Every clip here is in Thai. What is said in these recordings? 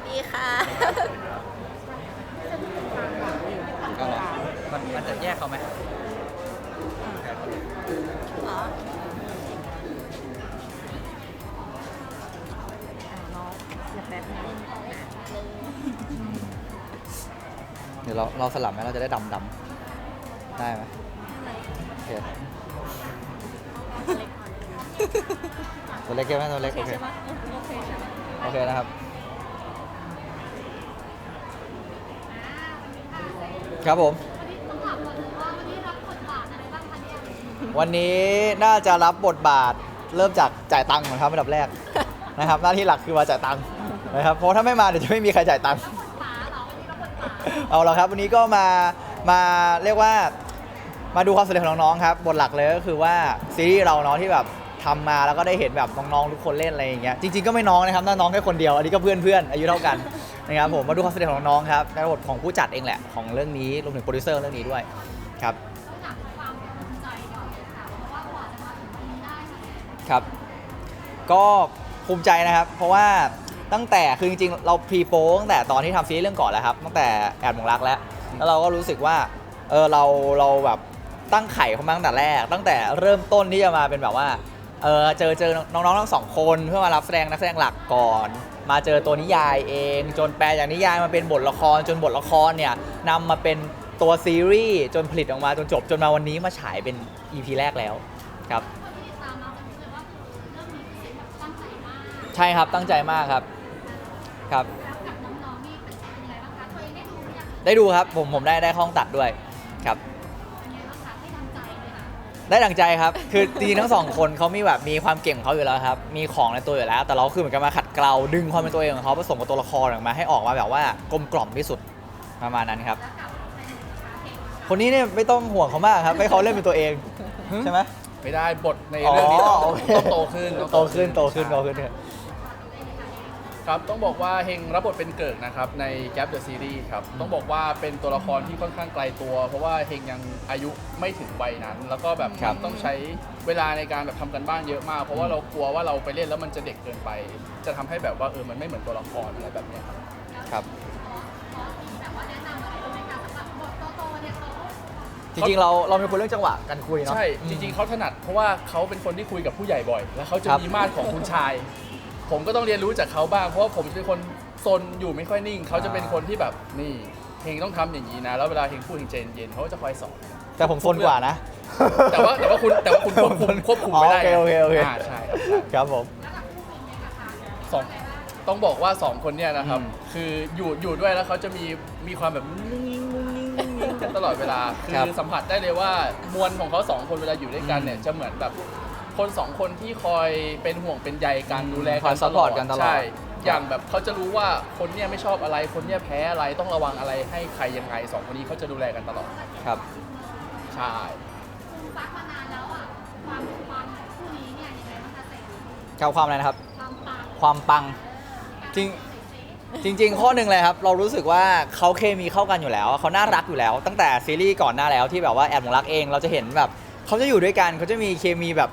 ครับสวัสดีค่ะ ก็เหรอมันมันจะแยกเขาไหมอ๋อเดี๋ยวเราเราสลับไหมเราจะได้ดำดำได้ไหมโอเคตัวเล็กใช่ไหมตัวเล็กโอเคโอเคนะครับ ครับผม วันนี้น่าจะรับบทบาทเริ่มจากจ่ายตังค์ก่อนครับอันดับแรก นะครับ หน้าที่หลักคือมาจ่ายตังค์นะครับเพราะถ้าไม่มาเดี๋ยวจะไม่มีใครจ่ายตังค์เอาละครับ วันนี้ก็มามาเรียกว่ามาดูความสำเร็จของน้องๆครับบทหลักเลยก็คือว่าซีรีส์เราเนาะที่แบบทำมาแล้วก็ได้เห็นแบบน้องๆทุกคนเล่นอะไรอย่างเงี้ยจริงๆก็ไม่น้องนะครับน่าน้องแค่คนเดียวอันนี้ก็เพื่อนๆอายุเท่ากัน นะครับผมมาดูความสำเร็จของน้องๆครับในบทของผู้จัดเองแหละของเรื่องนี้รวมถึงโปรดิวเซอร์เรื่องนี้ด้วยครับครับ ก็ภูมิใจนะครับ เพราะว่าตั้งแต่คือจริงๆ เราพรีโปตั้งแต่ตอนที่ทำซีรีส์เรื่องก่อนแล้วครับ ตั้งแต่แอบหลงรักแล้ว แล้วเราก็รู้สึกว่าเออเราเราแบบตั้งไข่เขามาตั้งแต่แรก ตั้งแต่เริ่มต้นที่จะมาเป็นแบบว่าเออเจอเจอน้องๆทั้งสองคนเพื่อมารับแสดงนักแสดงหลักก่อน มาเจอตัวนิยายเอง จนแปลจากนิยายมาเป็นบทละคร จนบทละครเนี่ยนำมาเป็นตัวซีรีส์จนผลิตออกมาจนจบจนมาวันนี้มาฉายเป็น EP แรกแล้วครับ ใช่ครับตั้งใจมากครับครับ ได้ดูครับผมผมได้ได้ห้องตัดด้วยครับ ได้ดังใจครับ คือจริงๆทั้งสองคนเขามีแบบมีความเก่งของเขาอยู่แล้วครับ มีของในตัวอยู่แล้ว แต่เราคือเหมือนกันมาขัด เกลาดึงความเป็นตัวเองของเขาผสมกับตัวละครออกมาให้ออกมาแบบว่ากลมกล่อมที่สุดประมาณนั้นครับ คนนี้เนี่ยไม่ต้องห่วงเขามากครับให้เขาเล่นเป็นตัวเองใช่ไหมไม่ได้บทในเรื่องนี้ต้องอ๋อโอเคต้องโตขึ้น โตขึ้นโตขึ้นโตใช่ขึ้นครับ ครับ ต้องบอกว่าเฮงรับบทเป็นเกิกนะครับใน Gap the Series ครับ ต้องบอกว่าเป็นตัวละครที่ค่อนข้างไกลตัว เพราะว่าเฮงยังอายุไม่ถึงวัยนั้น แล้วก็แบบครับต้องใช้เวลาในการแบบทำกันบ้านเยอะมาก เพราะว่าเรากลัวว่าเราไปเล่นแล้วมันจะเด็กเกินไป จะทำให้แบบว่าเออมันไม่เหมือนตัวละครอะไรแบบเนี้ยครับ ครับ จริงๆ เราเรามีคนเรื่องจังหวะกันคุยเนาะใช่ จริงๆ เขาถนัดเพราะว่าเขาเป็นคนที่คุยกับผู้ใหญ่บ่อย แล้วเขาจะครับมีมาตรของคุณชาย ผมก็ต้องเรียนรู้จากเขาบ้าง เพราะว่าผมเป็นคนซนอยู่ไม่ค่อยนิ่ง เขาจะเป็นคนที่แบบนี่เฮงต้องทำอย่างนี้นะ แล้วเวลาเฮงพูดเฮงใจเย็นๆเขาก็จะคอยสอน แต่ผมซนกว่านะ แต่ว่าแต่ว่าคุณแต่ว่าคุณควบคุมควบคุมไม่ได้อ๋อโอเคโอเคโอเค อ่าใช่ครับใช่ ครับผม สองต้องบอกว่าสองคนเนี่ยนะครับ อืมคืออยู่อยู่ด้วยแล้วเขาจะมีมีความแบบนิ่งๆนุ่งนิ่งนุ่งนิ่งกันตลอดเวลาคืครับอสัมผัสได้เลยว่ามวลของเขาสองคนเวลาอยู่ด้วยกันเนี่ยอืมจะเหมือนแบบ คนสองคนที่คอยเป็นห่วงเป็นใยกันอืมดูแลคอย support กันตลอดใช่อย่างแบบเขาจะรู้ว่าคนเนี่ยไม่ชอบอะไร คนเนี่ยแพ้อะไรต้องระวังอะไรให้ใครยังไงสองคนนี้เขาจะดูแลกันตลอดครับ ใช่ครับความอะไรนะครับความปัง จริง จริง ๆ ข้อหนึ่งเลยครับ เรารู้สึกว่าเขาเคมีเข้ากันอยู่แล้ว เขาน่ารักอยู่แล้ว ตั้งแต่ซีรีส์ก่อนหน้าแล้วที่แบบว่าแอบหมงรักเอง เราจะเห็นแบบเขาจะอยู่ด้วยกันเขาจะมีเคมีแบบ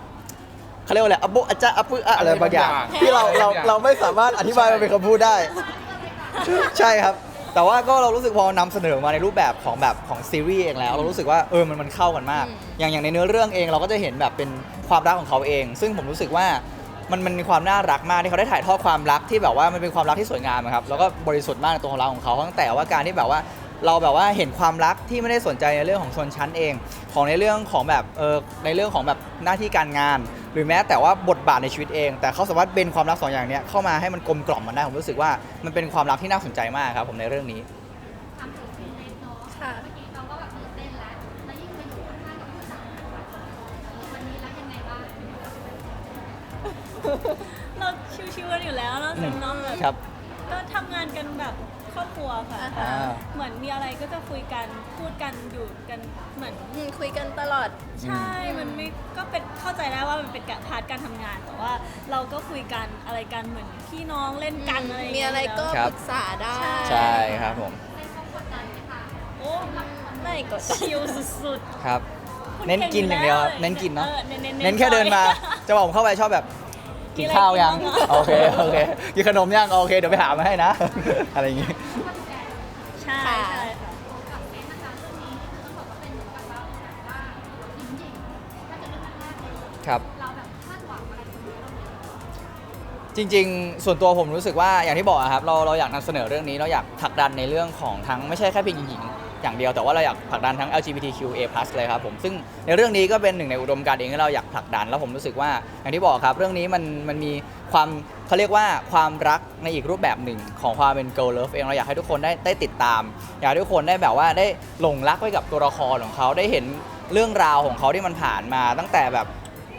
เขาเรียกว่าอะไรอัปบุอะจะอัปปึอะอะไรบางอย่าง ที่เราเราเราไม่สามารถอธิบายมันเป็นคำพูดได้ ใช่ครับ แต่ว่าก็เรารู้สึกพอนำเสนอมาในรูปแบบของแบบของซีรีส์เองแล้ว เรารู้สึกว่าเออมันมันเข้ากันมากอืมอย่างอย่างในเนื้อเรื่องเองเราก็จะเห็นแบบเป็นความรักของเขาเอง ซึ่งผมรู้สึกว่ามันมันมีความน่ารักมากที่เขาได้ถ่ายทอดความรักที่แบบว่ามันเป็นความรักที่สวยงามอะครับแล้วก็บริสุทธิ์มากในตัวของเราของเขาตั้งแต่ว่าการที่แบบว่า เราแบบว่าเห็นความรักที่ไม่ได้สนใจในเรื่องของชนชั้นเอง ของในเรื่องของแบบเออในเรื่องของแบบหน้าที่การงาน หรือแม้แต่ว่าบทบาทในชีวิตเอง แต่เขาสามารถเป็นความรักสองอย่างเนี้ยเข้ามาให้มันกลมกล่อมมันได้ผมรู้สึกว่ามันเป็นความรักที่น่าสนใจมากครับผมในเรื่องนี้ค่ะเราชิวๆกันอยู่แล้วเราเป็นน้องแบบครับ ก็ทำงานกันแบบค รอบครัวค่ะ อ่าเหมือนมีอะไรก็จะคุยกันพูดกันอยู่กันเหมือน อืมคุยกันตลอด ใช่ มันไม่ก็เป็นเข้าใจได้ว่ามันเป็นการพาร์ทการทำงาน แต่ว่าเราก็คุยกันอะไรกันเหมือนพี่น้องเล่นกันอะไรย่างมีเงี้ยอะไรก็ครัปบรึกษาได้ใช่ครับผมโอ้ไม่กดชิลสุดครับ ๆคุณเน้นกินอย่างเดียวครับก่เน้นกินเนาะออเน้นๆเน้นแค่เดินมา จะบอกผมเข้าไปชอบแบบ กินข้าวยังมีอะไรกินบ้างอะโอเค โอเค กินขนมยัง โอเค เดี๋ยวไปหามาให้นะ อะไรอย่างงี้ ใช่ค่ะ ใช่ค่ะ ครับ จริง ๆ ส่วนตัวผมรู้สึกว่าอย่างที่บอกอะครับ เราเราอยากนำเสนอเรื่องนี้ เราอยากผลักดันในเรื่องของทั้งไม่ใช่แค่เพียงหญิงๆ อย่างเดียวแต่ว่าเราอยากผลักดันทั้ง LGBTQA+ เลยครับผมซึ่งในเรื่องนี้ก็เป็นหนึ่งในอุดมการณ์เองที่เราอยากผลักดัน แล้วผมรู้สึกว่าอย่างที่บอกครับ เรื่องนี้มันมันมีความเขาเรียกว่าความรักในอีกรูปแบบหนึ่งของความเป็น girl love เองเราอยากให้ทุกคนได้ได้ติดตาม อยากให้ทุกคนได้แบบว่าได้หลงรักไปกับตัวละครของเขาได้เห็นเรื่องราวของเขาที่มันผ่านมาตั้งแต่แบบ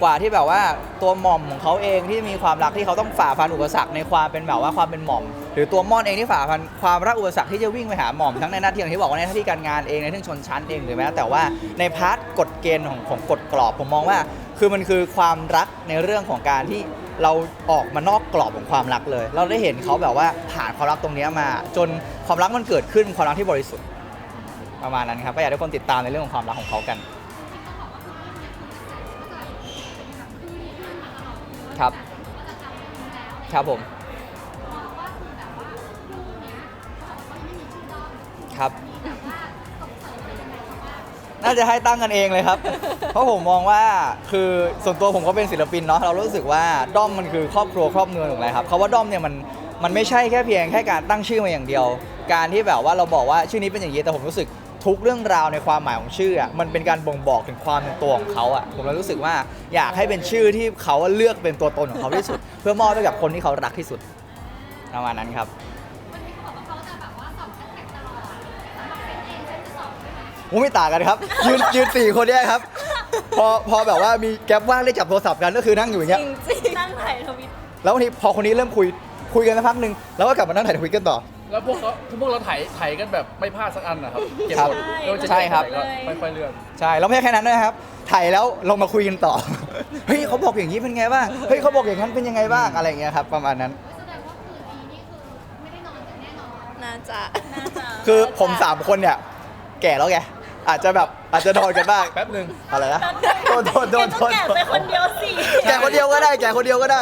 กว่าที่แบบว่าตัวหม่อมของเขาเองที่มีความรักที่เขาต้องฝ่าฟันอุปสรรคในความเป็นแบบว่าความเป็นหม่อม หรือตัวม่อนเองที่ฝ่าฟันความรักอุปสรรคที่จะวิ่งไปหาหม่อมทั้งในหน้าที่อย่างที่บอกว่าในหน้าที่การงานเองในเรื่องชนชั้นเองหรือแม้แต่ว่าในพาร์ทกฎเกณฑ์ของของกฎกรอบผมมองว่า คือมันคือความรักในเรื่องของการที่เราออกมานอกกรอบของความรักเลย เราได้เห็นเขาแบบว่าผ่านความรักตรงนี้มา จนความรักมันเกิดขึ้นความรักที่บริสุทธิ์ประมาณนั้นครับก็อยากให้ทุกคนติดตามในเรื่องของความรักของเขากัน ครับ ครับผม ครับ น่าจะให้ตั้งกันเองเลยครับ เพราะผมมองว่าคือส่วนตัวผมก็เป็นศิลปินเนาะเรารู้สึกว่าด้อมมันคือครอบครัวครอบเมืองถูกไหมครับคาว่าด้อมเนี่ยมันมันไม่ใช่แค่เพียงแค่การตั้งชื่อมาอย่างเดียว การที่แบบว่าเราบอกว่าชื่อนี้เป็นอย่างนี้แต่ผมรู้สึก ทุกเรื่องราวในความหมายของชื่ออะมันเป็นการบ่งบอกถึงความเป็นตัวของเขาอะผมเลยรู้สึกว่าอยากให้เป็นชื่อที่เขาเลือกเป็นตัวตนของเขาที่สุด เพื่อมอบให้กับคนที่เขารักที่สุดประมาณนั้นครับโอ้ไม่ต่างกันครับ ยืนยืนสี่คนเนี่ยครับ พอพอแบบว่ามีแก๊ปว่างได้จับโทรศัพท์กันก็คือนั่งอยู่อย่างจเงี้ยริงจริงนั่งถ่ายทวิต แล้วบางทีพอคนนี้เริ่มคุยคุยกันสักพักหนึ่งแล้วก็กลับมานั่งถ่ายทวิตกันต่อ แล้วพวกเขาพวกเราถ่ายถ่ายกันแบบไม่พลาดสักอันนะครับเก็บครับหมดไม่ว่าจะใช่ครับ เก็ไหนก็ค่อยๆเลื่อนใช่แล้วไม่ใช่แค่นั้นด้วยครับ ถ่ายแล้วลงมาคุยกันต่อ เฮ้ยเขาบอกอย่างนี้เป็นไงบ้าง เฮ้ยเขาบอกอย่างนั้นเป็นยังไงบ้างอะไรอย่างเงี้ยครับประมาณนั้นน่าจะน่าจะคือผมสามคนเนี่ยแก่แล้วไงอาจจะแบบอาจจะนอนกันบ้างแป๊บหนึ่ง อะไรนะโดนโดนโดนแกโดต้องนแกะไปคนเดียวสิ แก่คนเดียวก็ได้แก่คนเดียวก็ได้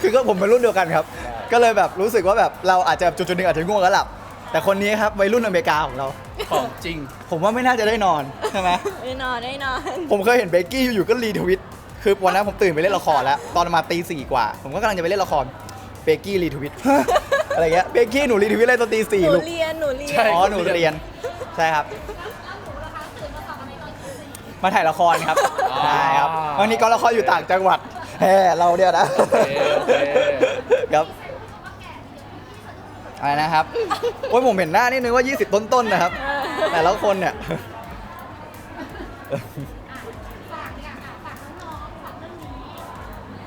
คือก็ผมเป็นรุ่นเดียวกันครับ ก็เลยแบบรู้สึกว่าแบบเราอาจจะจุดจุดๆหนึ่งอาจจะง่วงแล้วหลับ แต่คนนี้ครับวัยรุ่นอเมริกาของเรา ของจริง ผมว่าไม่น่าจะได้นอนใช่ไหมได้นอนได้นอนผมเคยเห็นเบกกี้อยู่ๆก็รีทวิต คือวันนั้นผมตื่นไปเล่นละครแล้ว ตอนประมาณตีสี่กว่า ผมก็กำลังจะไปเล่นละคร เบกกี้รีทวิต อะไรเงี้ย เบกกี้หนูรีทวิตอะไรตอนตีสี่หนูลูก เรียนหนูเรียใช่ นอ๋อ หนูเรียน ใช่ครับ มาถ่ายละครครับอ๋อใช่ครับวันนี้กองละครอยู่ต่างจังหวัดแหมเราเนี่ยนะโอเคโอเค ครับ อะไรนะครับ โอ้ยผมเห็นหน้านี่นึกว่า 20 ต้นๆนะครับ แต่ละคนเนี่ย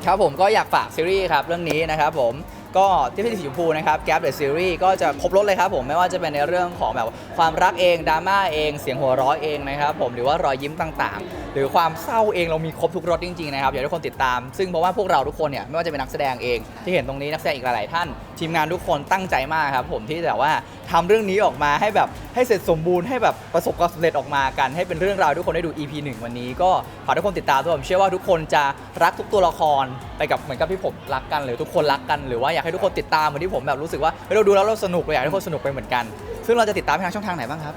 ครับผมก็อยากฝากซีรีส์ครับเรื่องนี้นะครับผมก็ที่พี่สีชมพูนะครับแก p เดอะซีรีส์ก็จะครบรถเลยครับผมไม่ว่าจะเป็นในเรื่องของแบบความรักเองดราม่าเองเสียงหัวเราะเองนะครับผมหรือว่ารอยยิ้มต่างๆหรือความเศร้าเองเรามีครบทุกรสจริงๆนะครับอยากให้ทุกคนติดตาม ซึ่งเพราะว่าพวกเราทุกคนเนี่ยไม่ว่าจะเป็นนักแสดงเอง ที่เห็นตรงนี้นักแสดงอีกหลายๆท่าน ทีมงานทุกคนตั้งใจมากครับผมที่แบบว่าทำเรื่องนี้ออกมาให้แบบให้เสร็จสมบูรณ์ให้แบบประสบความสำเร็จออกมากัน ให้เป็นเรื่องราวให้ทุกคนได้ดู EP 1 วันนี้ก็ฝากทุกคนติดตามด้วยผมเชื่อว่าทุกคนจะรักทุกตัวละครไปกับเหมือนกับที่ผมรักกัน หรือทุกคนรักกันหรือว่าอยากให้ทุกคนติดตามเหมือนที่ผมแบบรู้สึกว่าเฮ้ยเราดูแล้วเราสนุกเราอยากให้ทุกคนสนุกไปเหมือนกัน ซึ่งเราจะติดตามทางช่องทางไหนบ้างครับ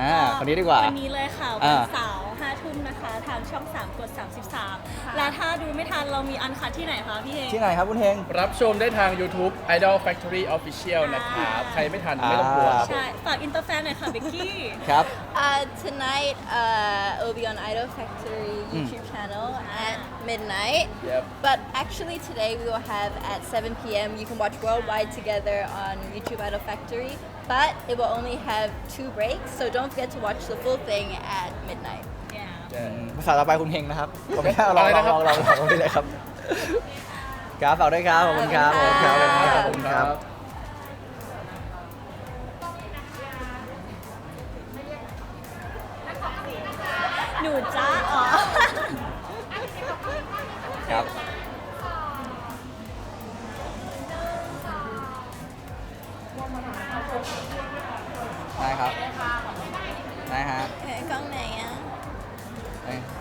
อ่าคนนี้ดีกว่าวันนี้เลยค่ะวัอ่านเสาร์ ห้าทุ่มนะคะ ทางช่อง 3 กด 33 และถ้าดูไม่ทันเรามีอันคัดที่ไหนคะพี่เฮงที่ไหนครับคุณเฮง รับชมได้ทาง YouTube Idol Factory Official นะครับ ใครไม่ทันไม่ต้องกลัวอ่าใช่ ฝากอินเตอร์แฟนหน่อยค่ะเบกกี้ ครับ Uh, tonight, uh, it will be on Idol Factory Mm. YouTube channel at midnight. Yep. But actually, today we will have at 7 p.m. You can watch Worldwide together on YouTube Idol Factory. But it will only have two breaks, so don't forget to watch the full thing at midnight. อืมภาษาต่อไปคุณเฮงนะครับผมไม่ลองอะไรลอนะงครัลบองลองลองไปเลยครับครับฝากด้วยครับขอบคุณครับขอบคุณครับขอบคุณครับขอบคุณครับหนูจ้า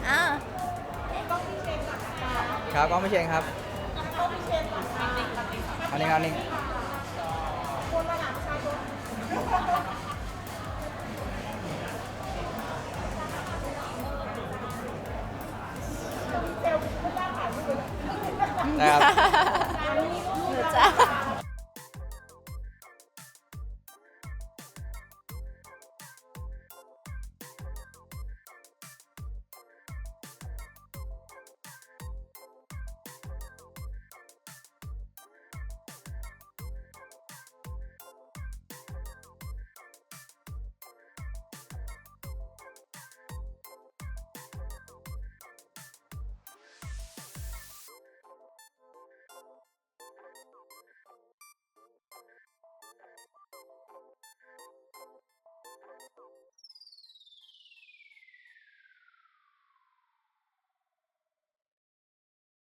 อ้าวครับก็ไม่เชงครับออันนี้อันนี้นะครับหนูจ้า